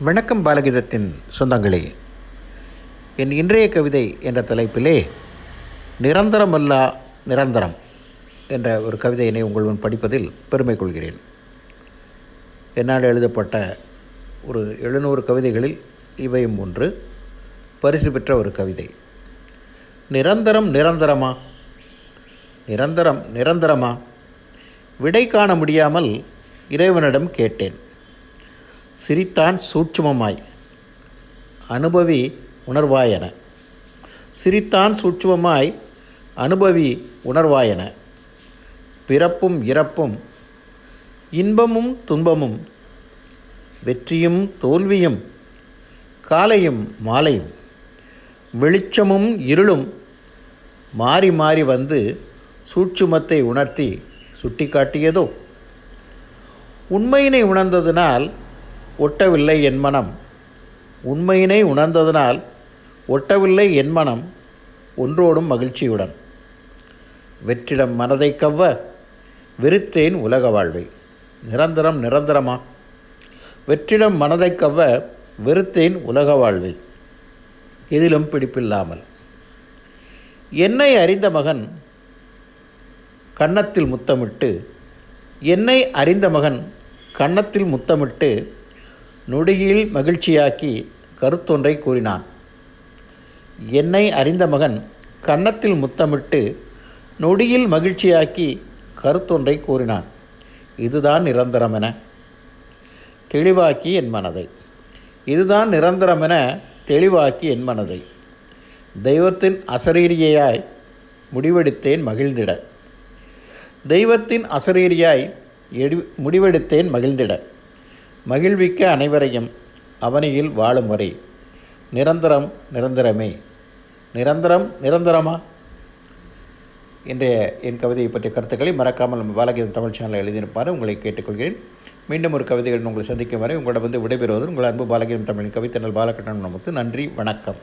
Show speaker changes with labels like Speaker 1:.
Speaker 1: வணக்கம் பாலகீதத்தின் சொந்தங்களே. என் இன்றைய கவிதை என்ற தலைப்பிலே நிரந்தரமல்லா நிரந்தரம் என்ற ஒரு கவிதையினை உங்கள் முன் படிப்பதில் பெருமை கொள்கிறேன். என்னால் எழுதப்பட்ட ஒரு எழுநூறு கவிதைகளில் இவையும் ஒன்று. பரிசு பெற்ற ஒரு கவிதை. நிரந்தரம் நிரந்தரமா? நிரந்தரம் நிரந்தரமா? விடை காண முடியாமல் இறைவனிடம் கேட்டேன். சிரித்தான் சூட்சுமமாய். அனுபவி உணர்வாயன. சிரித்தான் சூட்சுமமாய் அனுபவி உணர்வாயன. பிறப்பும் இறப்பும் இன்பமும் துன்பமும் வெற்றியும் தோல்வியும் காலையும் மாலையும் வெளிச்சமும் இருளும் மாறி மாறி வந்து சூட்சுமத்தை உணர்த்தி சுட்டிக்காட்டியதோ? உண்மையினை உணர்ந்ததினால் ஒட்டவில்லை என் மனம். உண்மையினை உணர்ந்ததனால் ஒட்டவில்லை என் மனம் ஒன்றோடும் மகிழ்ச்சியுடன். வெற்றிடம் மனதை கவ்வ வெறுத்தேன் உலக வாழ்வை. நிரந்தரம் நிரந்தரமா? வெற்றிடம் மனதை கவ்வ வெறுத்தேன் உலக வாழ்வை. எதிலும் பிடிப்பில்லாமல். என்னை அறிந்த மகன் கன்னத்தில் முத்தமிட்டு என்னை அறிந்த மகன் கன்னத்தில் முத்தமிட்டு நொடியில் மகிழ்ச்சியாக்கி கருத்தொன்றை கூறினான். என்னை அறிந்த மகன் கன்னத்தில் முத்தமிட்டு நொடியில் மகிழ்ச்சியாக்கி கருத்தொன்றை கூறினான். இதுதான் நிரந்தரம் என தெளிவாக்கி என் மனதை. இதுதான் நிரந்தரம் என தெளிவாக்கி என் மனதை. தெய்வத்தின் அசரீரியாய் முடிவெடுத்தேன் மகிழ்ந்திட. தெய்வத்தின் அசரீரியாய் எடி முடிவெடுத்தேன் மகிழ்ந்திட. மகிழ்விக்க அனைவரையும் அவனியில் வாழும் வரை. நிரந்தரம் நிரந்தரமே. நிரந்தரம் நிரந்தரமா? இன்றைய என் கவிதையை பற்றிய கருத்துக்களை மறக்காமல் பாலகீதம் தமிழ் சேனலில் எழுதியிருப்பார். உங்களை கேட்டுக்கொள்கிறேன். மீண்டும் ஒரு கவிதைகள் உங்களை சந்திக்கும் வரை உங்களிடம் வந்து விடைபெறுவது உங்கள் அன்பு பாலகீதம் தமிழின் கவித்தனல் பாலகட்டன் நமக்கு. நன்றி வணக்கம்.